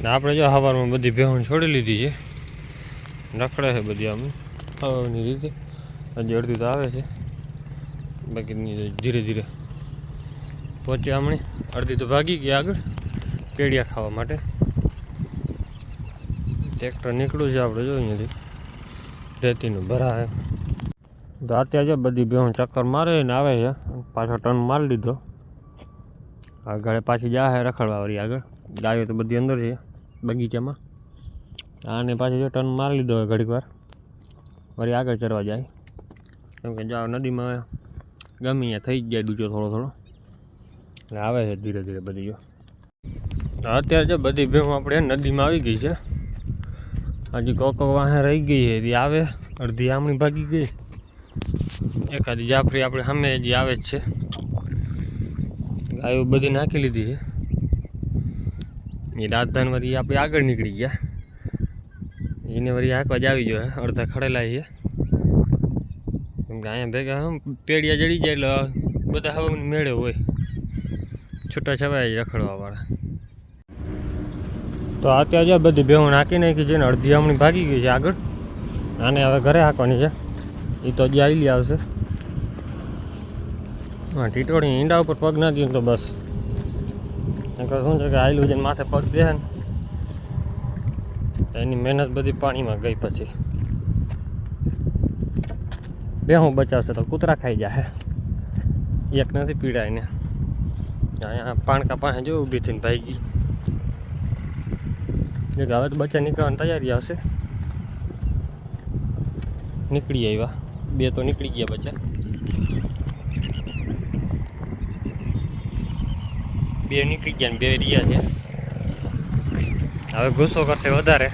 ને આપણે જો સવારમાં બધી ભેહું છોડી લીધી છે. રખડે છે બધી આમ, હવાની રીતે. હજી અડધી તો આવે છે. બાકી ધીરે ધીરે પહોંચી આમણી. અડધી તો ભાગી ગઈ આગળ પેડિયા ખાવા માટે. ટ્રેક્ટર નીકળ્યું છે આપણે જો અહીંયાથી. રેતીનું ભરાય તો અત્યારે જો બધી ભેહું ચક્કર મારે ને આવે છે. પાછો ટર્ન મારી લીધો. આગળ પાછી જાય રખડવા વળી આગળ. ગાયો તો બધી અંદર છે. બગીચામાં. આને પાછી જો ટર્ન મારી લીધો હોય ઘડીક વાર. વળી આગળ ચરવા જાય. કેમ કે જાઓ નદીમાં ગમે થઈ જ જાય બીજો થોડો થોડો. એટલે આવે છે ધીરે ધીરે બધી જો. અત્યારે જો બધી ભેગું આપણે નદીમાં આવી ગઈ છે. હજી કોક વાહે રહી ગઈ છે. એ આવે, અડધી આમણી ભાગી ગઈ. એકાદી જાફરી આપણે સામે હજી આવે જ છે. ગાયો બધી નાખી લીધી છે. એ રાજધાન વરી આપણે આગળ નીકળી ગયા. એને વળી હાંકવા જ આવી જોઈએ અડધા ખડેલા છે કેમ કે અહીંયા ભેગા પેડિયા જડી જાય એટલે બધા હવે મેળે હોય. છૂટા છવાય જ રખડવાવાળા. તો અત્યારે જો બધી ભેહું નાખી નાખી છે ને, અડધી હમણાં ભાગી ગઈ છે આગળ. આને હવે ઘરે હાંકવાની છે. એ તો હજી આવી આવશે. હા, ટીટોળી ઈંડા ઉપર પગ ના દઈએ તો બસ. શું છે કે આયલું જઈને માથે પગ દે ને એની મહેનત બધી પાણીમાં ગઈ પછી. બે હું બચાવશે તો કૂતરા ખાઈ જાય એક નથી પીડાય ને. અહીંયા પાણકા પાસે જો ઊભી થઈને ભાઈ ગઈ. હવે તો બચ્ચા નીકળવાની તૈયારી હશે. નીકળી આવ્યા. બે તો નીકળી ગયા બચ્ચા. બે નીકળી ગયા બે રહ્યા છે. હવે ગુસ્સો કરશે વધારે.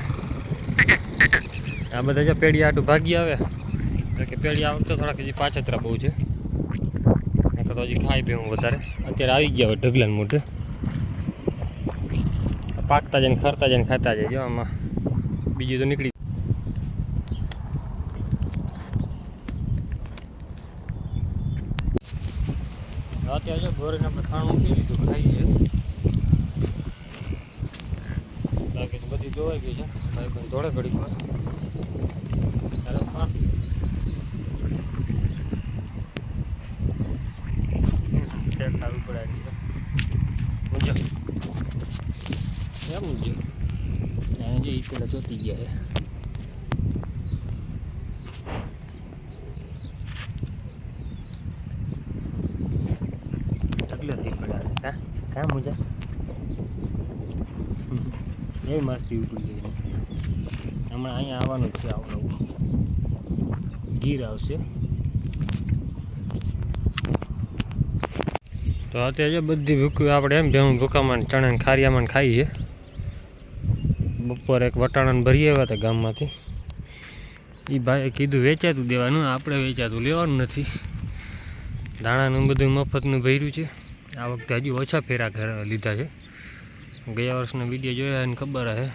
આ બધા જો પેઢી આટું ભાગી આવે. એટલે કે પેઢી આ વખતે થોડાક હજી પાછતરા બહુ છે. તો હજી ખાઈ પી હું વધારે. અત્યારે આવી ગયા હોય ઢગલાને મોઢે. પાકતા જઈને ખરતા જાય ને ખાતા જાય જો આમાં. બીજું તો નીકળી અત્યારે જો ગોરીને આપણે ખાણું પી લીધું ખાઈએ બાકી તો બધી જોવાઈ ગઈ છે ભાઈ પણ ધોળે વાર અરે વાહ. ટેક ખાવી પડે? ત્યાં જે ચોંટી ગયા છે ઢગલો થઈ પડ્યા છે કા મજા એ મસ્તી ઉઠી ગઈ હમણાં અહીંયા આવવાનું છે આવું ગીર આવશે તો અત્યારે બધી ભૂકી આપણે એમ ભેહું ભૂકામાં ચણાને ખારિયામાં ખાઈએ. બપોરે એક વટાણાને ભરી આવ્યા હતા ગામમાંથી. એ ભાઈએ કીધું, વેચાતું દેવાનું, આપણે વેચાતું લેવાનું નથી. દાણાનું બધું મફતનું ભર્યું છે. આ વખતે હજી ઓછા ફેરા લીધા છે. ગયા વર્ષનો વીડિયો જોયા એને ખબર હે.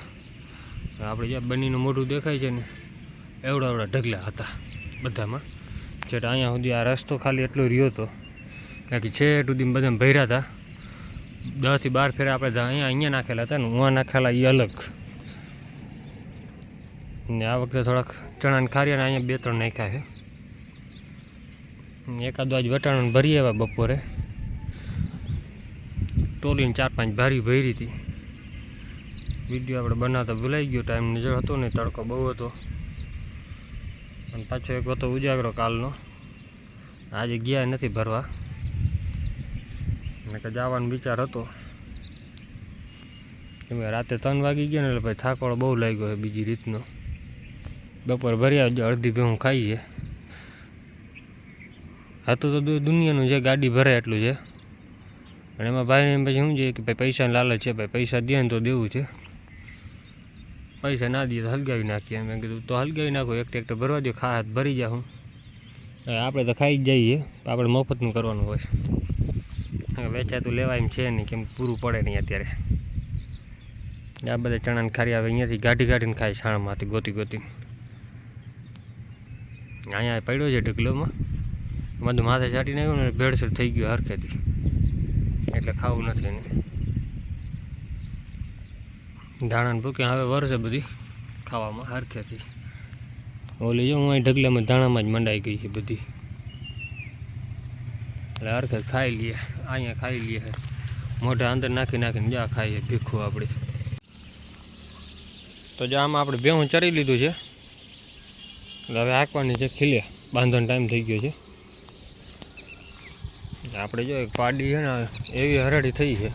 આપણે જ્યાં બનીનું મોઢું દેખાય છે ને એવડા એવડા ઢગલા હતા બધામાં. છેટ અહીંયા સુધી આ રસ્તો ખાલી એટલો રહ્યો હતો બાકી છેટ સુધી બધા ભર્યા હતા. દસથી બાર ફેરા આપણે અહીંયા અહીંયા નાખેલા હતા ને ઉવા નાખેલા એ અલગ. ને આ વખતે થોડાક ચણાને ને ખારિયાને અહીંયા બે ત્રણ નાખ્યા છે. એકાદ આજ વટાણાને ભરી આવ્યા બપોરે. તોલીને ચાર પાંચ ભારી ભરી હતી. વીડિયો આપણે બનાવતા ભૂલાઈ ગયો ટાઈમ નજર હતો ને તડકો બહુ હતો. અને પાછો એક હતો ઉજાગરો કાલનો. આજે ગયા નથી ભરવા. અને કે જવાનો વિચાર હતો. કેમ કે રાતે ત્રણ વાગી ગયા ને એટલે ભાઈ થાકોળો બહુ લાગ્યો છે બીજી રીતનો. બપોર ભર્યા જ અડધી ભેહું ખાઈએ હતું તો દુનિયાનું છે ગાડી ભરે એટલું છે. અને એમાં ભાઈને એમ પછી શું છે કે ભાઈ પૈસાની લાલચ છે, ભાઈ પૈસા દે ને તો દેવું છે. પૈસા ના દઈએ તો હલગાવી નાખીએ મેં કીધું, તો હલગાવી નાખો, એક ટ્રેક્ટર ભરવા દો ખા, હાથ ભરી જાઉં હવે આપણે તો ખાઈ જ જઈએ આપણે મફતનું કરવાનું હોય. છે વેચાતું લેવાય એમ છે નહીં, કેમ પૂરું પડે નહીં અત્યારે. આ બધા ચણાને ખારી આવે, અહીંયાથી ગાઢી ગાઢીને ખાય છાણમાંથી ગોતી ગોતી. અહીંયા પડ્યો છે ઢગલોમાં. બધું માથે ચાટી નાખ્યું ને ભેળસેળ થઈ ગયું હરખેથી. એટલે ખાવું નથી એને. ધાણાને ભૂકે હવે વરસે બધી ખાવામાં, હરખેથી. ઓલી જો, હું અહીં ઢગલામાં ધાણામાં જ મંડાઈ ગઈ છે બધી. એટલે હરખે ખાઈ લઈએ, અહીંયા ખાઈ લઈએ મોઢા અંદર નાખી નાખીને જ્યાં ખાઈએ, ભીખું આપણે. તો જો આમાં આપણે ભેહું ચરી લીધું છે. એટલે હવે હાંકવાની છે, ખીલે. બાંધવાનો ટાઈમ થઈ ગયો છે. આપણે જો એક પાડી છે ને, એવી હરડી થઈ છે.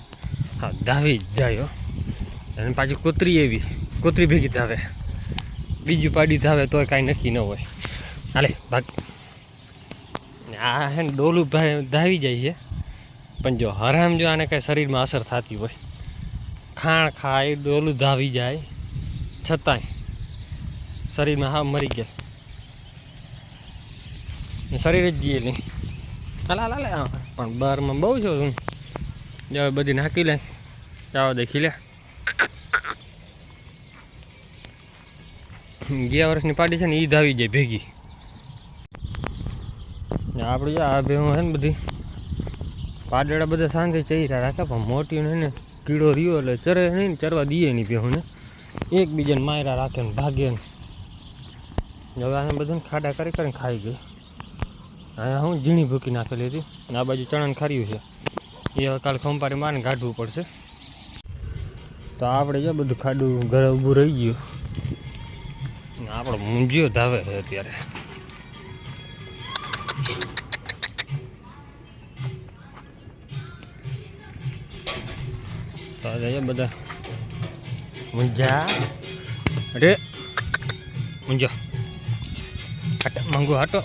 હા ધાવી જ જાય અને પાછી કૂતરી એવી, કૂતરી ભેગી ધાવે. બીજું પાડી ધાવે તોય કાંઈ નક્કી ન હોય. હાલે, ભાગ. આ હે ને ડોલું ધાવી જાય છે. પણ જો હરામ જો આને કાંઈ શરીરમાં અસર થતી હોય. ખાણ ખાય, ડોલું ધાવી જાય. છતાંય શરીરમાં હા મરી ગયા. શરીર જ જઈએ નહીં. હાલા હાલા પણ બહારમાં બહુ છો હું જાવ બધી નાખી લે. જાવ દેખી લે. ગયા વર્ષની પાડી છે ને ઈદ આવી જાય ભેગી. આપણે આ ભેહું છે ને બધી, પાડેડા બધા શાંતિ ચહેરા રાખે, પણ મોટી ને કીડો રહ્યો એટલે ચરે નહીં ને ચરવા દઈએ નહીં ભેહુંને. એકબીજાને માયરા રાખે ને ભાગે ને. હવે આને બધાને ખાડા કરી કરીને ખાઈ ગઈ. અહીંયા હું ઝીણી ભૂકી નાખેલી હતી અને આ બાજુ ચણાને ખાર્યું છે. એ હવે કાલે ખંપારી મારીને કાઢવું પડશે. તો આપણે જો બધું ખાડું ઘરે ઊભું રહી ગયું. આપણો મૂંઝ્યો ધાવે છે અત્યારે. તો આજે બધા મુંજા અરે મુંજો હટ, મંગુ હટો.